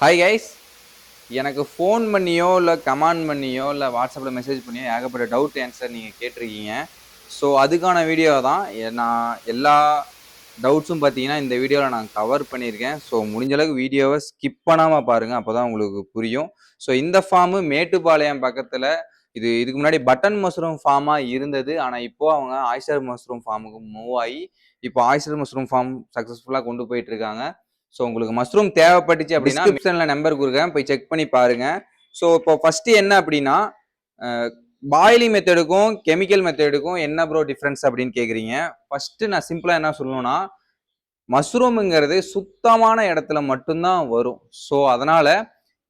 Hi guys எனக்கு phone பண்ணியோ இல்லை கமெண்ட் பண்ணியோ இல்லை வாட்ஸ்அப்பில் மெசேஜ் பண்ணியோ ஏகப்பட்ட டவுட் ஆன்சர் நீங்கள் கேட்டிருக்கீங்க. ஸோ அதுக்கான வீடியோ தான் நான் எல்லா டவுட்ஸும் பார்த்தீங்கன்னா இந்த வீடியோவில் நான் கவர் பண்ணியிருக்கேன். ஸோ முடிஞ்ச அளவுக்கு வீடியோவை ஸ்கிப் பண்ணாமல் பாருங்கள் அப்போ தான் உங்களுக்கு புரியும். ஸோ இந்த ஃபார்மு மேட்டுப்பாளையம் பக்கத்தில் இது இதுக்கு முன்னாடி பட்டன் மஷ்ரூம் ஃபார்மாக இருந்தது. ஆனால் இப்போ அவங்க ஆய்ஸ்டர் மஷ்ரூம் ஃபார்முக்கு மூவ் ஆகி இப்போ ஆய்ஸ்டர் மஷ்ரூம் ஃபார்ம் சக்ஸஸ்ஃபுல்லாக கொண்டு போயிட்டுருக்காங்க ஸோ உங்களுக்கு மஷ்ரூம் தேவைப்பட்டுச்சு அப்படின்னா டிஸ்கிரிப்ஷனில் நம்பர் கொடுக்குறேன் போய் செக் பண்ணி பாருங்க. ஸோ இப்போ ஃபர்ஸ்ட் என்ன அப்படின்னா பாயிலிங் மெத்தடுக்கும் கெமிக்கல் மெத்தடுக்கும் என்ன ப்ரோ டிஃப்ரென்ஸ் அப்படின்னு கேட்குறீங்க ஃபர்ஸ்ட் நான் சிம்பிளாக என்ன சொல்லணும்னா மஷ்ரூமுங்கிறது சுத்தமான இடத்துல மட்டும்தான் வரும். ஸோ அதனால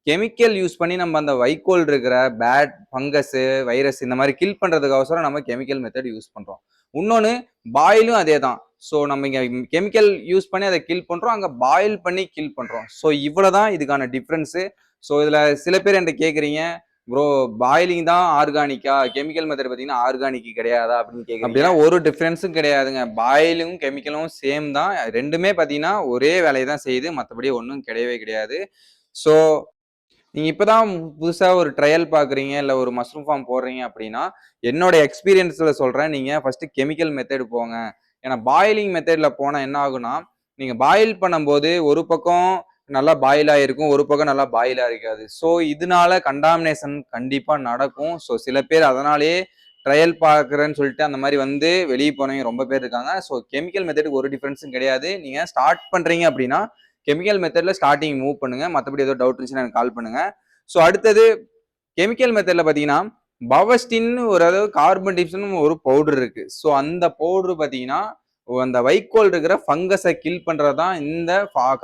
கெமிக்கல் யூஸ் பண்ணி நம்ம அந்த வைக்கோல் இருக்கிற பேட் ஃபங்கஸ் வைரஸ் இந்த மாதிரி கில் பண்றதுக்கு அவசரம் நம்ம கெமிக்கல் மெத்தட் யூஸ் பண்றோம். இன்னொன்று பாயிலும் அதே தான் ஸோ நம்ம இங்கே கெமிக்கல் யூஸ் பண்ணி அதை கில் பண்ணுறோம் அங்கே பாயில் பண்ணி கில் பண்ணுறோம் ஸோ இவ்வளோ தான் இதுக்கான டிஃப்ரென்ஸு ஸோ இதில் சில பேர் என்கிட்ட கேட்குறீங்க ப்ரோ பாயிலிங் தான் ஆர்கானிக்கா கெமிக்கல் மெத்தட் பார்த்தீங்கன்னா ஆர்கானிக் கிடையாதா? அப்படின்னு கேட்குறீங்க அப்படின்னா ஒரு டிஃப்ரென்ஸும் கிடையாதுங்க. பாயிலும் கெமிக்கலும் சேம் தான். ரெண்டுமே பார்த்தீங்கன்னா ஒரே வேலையை தான் செய்யுது. மற்றபடி ஒன்றும் கிடையவே கிடையாது. ஸோ நீங்கள் இப்போ தான் புதுசாக ஒரு ட்ரையல் பார்க்குறீங்க இல்லை ஒரு மஷ்ரூம் ஃபார்ம் போடுறீங்க அப்படின்னா என்னோட எக்ஸ்பீரியன்ஸில் சொல்கிறேன் நீங்கள் ஃபஸ்ட்டு கெமிக்கல் மெத்தட் போங்க. ஏன்னா பாயிலிங் மெத்தடில் போனால் என்ன ஆகுனா நீங்கள் பாயில் பண்ணும்போது ஒரு பக்கம் நல்லா பாயில் ஆகிருக்கும் ஒரு பக்கம் நல்லா பாயிலாக இருக்காது ஸோ இதனால கண்டாமினேஷன் கண்டிப்பாக நடக்கும். ஸோ சில பேர் அதனாலேயே ட்ரையல் பார்க்குறேன்னு சொல்லிட்டு அந்த மாதிரி வந்து வெளியே போனவங்க ரொம்ப பேர் இருக்காங்க. ஸோ கெமிக்கல் மெத்தடுக்கு ஒரு டிஃப்ரென்ஸும் கிடையாது. நீங்கள் ஸ்டார்ட் பண்ணுறீங்க அப்படின்னா கெமிக்கல் மெத்தடில் ஸ்டார்டிங் மூவ் பண்ணுங்கள் மற்றபடி ஏதோ டவுட் இருந்துச்சுன்னா எனக்கு கால் பண்ணுங்கள் ஸோ அடுத்தது கெமிக்கல் மெத்தடில் பார்த்தீங்கன்னா பவஸ்டின்னு ஒரு அதாவது கார்பன் டிப்ஸ்னு ஒரு பவுடர் இருக்கு. ஸோ அந்த பவுடர் பார்த்தீங்கன்னா அந்த வைக்கோல் இருக்கிற ஃபங்கஸை கில் பண்ணுறது தான் இந்த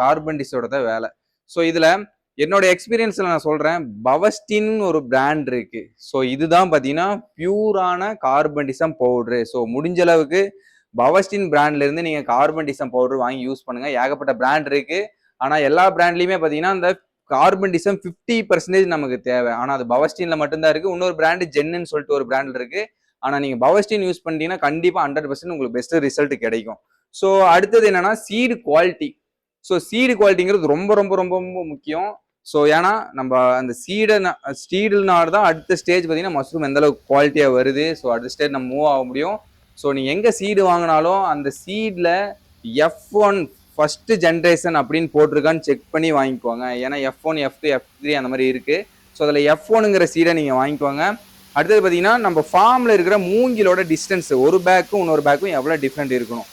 கார்பன் டிஸோட வேலை. ஸோ இதில் என்னோட எக்ஸ்பீரியன்ஸில் நான் சொல்கிறேன் பவஸ்டின் ஒரு பிராண்ட் இருக்கு. ஸோ இதுதான் பார்த்தீங்கன்னா பியூரான கார்பன்டிசம் பவுட்ரு ஸோ முடிஞ்ச அளவுக்கு பவஸ்டின் பிராண்ட்லேருந்து நீங்கள் கார்பன்டிசம் பவுடர் வாங்கி யூஸ் பண்ணுங்கள் ஏகப்பட்ட பிராண்ட் இருக்குது ஆனால் எல்லா பிராண்ட்லேயுமே பார்த்தீங்கன்னா அந்த கார்பன்டிசம் ஃபிஃப்டி பர்சன்டேஜ் நமக்கு தேவை. ஆனால் அது பவஸ்டீனில் மட்டும்தான் இருக்குது இன்னொரு பிராண்டு ஜென்னு சொல்லிட்டு ஒரு பிராண்ட் இருக்குது ஆனால் நீங்கள் பவஸ்டீன் யூஸ் பண்ணிட்டீங்கன்னா கண்டிப்பாக ஹண்ட்ரட் பர்சன்ட் உங்களுக்கு பெஸ்ட் ரிசல்ட் கிடைக்கும். ஸோ அடுத்தது என்னென்னா சீடு குவாலிட்டி ஸோ சீடு குவாலிட்டிங்கிறது ரொம்ப ரொம்ப ரொம்ப ரொம்ப முக்கியம். ஸோ ஏன்னா நம்ம அந்த சீடை சீடுனால தான் அடுத்த ஸ்டேஜ் பார்த்தீங்கன்னா மஷ்ரூம் எந்த அளவுக்கு குவாலிட்டியாக வருது. ஸோ அடுத்த ஸ்டேஜ் நம்ம மூவ் ஆக முடியும். ஸோ நீங்கள் எங்கே சீடு வாங்கினாலும் அந்த சீடில் எஃப் ஒன் ஃபஸ்ட்டு ஜென்ரேஷன் அப்படின்னு போட்டிருக்கான்னு செக் பண்ணி வாங்கிக்கோங்க. ஏன்னா F one F two F three அந்த மாதிரி இருக்குது ஸோ அதில் எஃப் ஒனுங்கிற சீடை நீங்கள் வாங்கிக்கோங்க. அடுத்தது பார்த்தீங்கன்னா நம்ம ஃபார்மில் இருக்கிற மூங்கிலோட டிஸ்டன்ஸ் ஒரு பேக்கும் இன்னொரு பேக்கும் எவ்வளோ டிஃப்ரெண்ட் இருக்கணும்?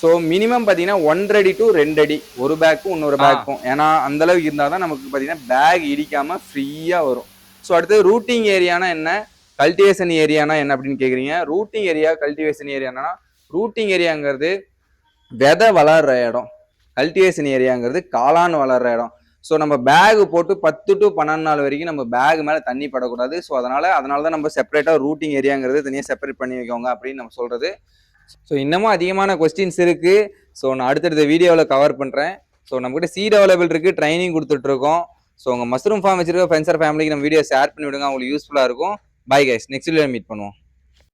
ஸோ மினிமம் பார்த்தீங்கன்னா ஒன்றரை அடி டு ரெண்டு அடி ஒரு பேக்கும் இன்னொரு. பேக்கும் ஏன்னா அந்த அளவுக்கு இருந்தால் தான் நமக்கு பார்த்தீங்கன்னா பேக் இடிக்காமல் ஃப்ரீயாக வரும். ஸோ அடுத்தது ரூட்டிங் ஏரியானா என்ன? கல்டிவேஷன் ஏரியானா என்ன அப்படின்னு கேட்குறீங்க ரூட்டிங் ஏரியா கல்டிவேஷன் ஏரியானா ரூட்டிங் ஏரியாங்கிறது விதை வளர்ற இடம். கல்டிவேஷன் ஏரியாங்கிறது காளான் வளர்ற இடம். ஸோ நம்ம பேக் போட்டு பத்து டு பன்னெண்டு நாள் வரைக்கும் நம்ம பேக் மேலே தண்ணி படக்கூடாது. ஸோ அதனால் அதனால தான் நம்ம செப்பரேட்டாக ரூட்டிங் ஏரியாங்கிறது தனியாக செப்பரேட் பண்ணி வைக்கோங்க அப்படின்னு நம்ம சொல்கிறது ஸோ இன்னமும் அதிகமான கொஸ்டின்ஸ் இருக்குது ஸோ நான் அடுத்தடுத்த வீடியோவில் கவர் பண்ணுறேன் ஸோ நம்மகிட்ட சீட் அவைலபிள் இருக்குது ட்ரைனிங் கொடுத்துட்ருக்கோம். ஸோ உங்கள் மஸ்ரூம் ஃபார்ம் வச்சிருக்க ஃப்ரெண்ட்ஸ் ஃபேமிலிக்கு நம்ம வீடியோ ஷேர் பண்ணி விடுங்க. அவங்களுக்கு யூஸ்ஃபுல்லாக இருக்கும். Bye guys next video meet பண்ணுவோம்.